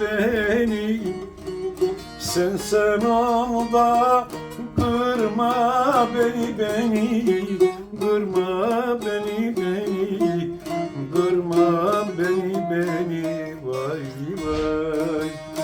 beni. Sen sen da kırma beni beni. Kırma beni beni. Kırma beni beni. Vay vay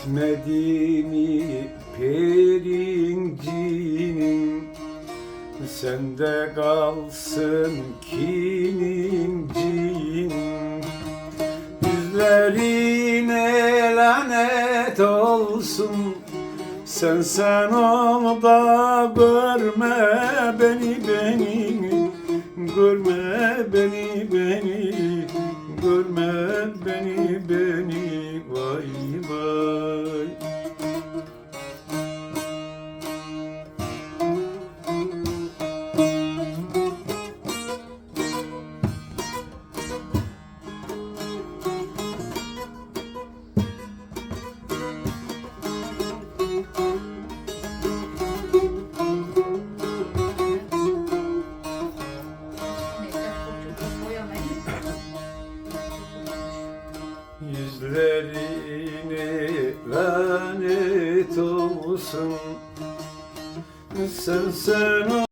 Bitmedi perincinin Sende kalsın kinincin. Yüzlerine lanet olsun Sen sen ol da görme beni beni Görme beni beni Görme beni beni Yüzlerine lanet olsun. Sen sen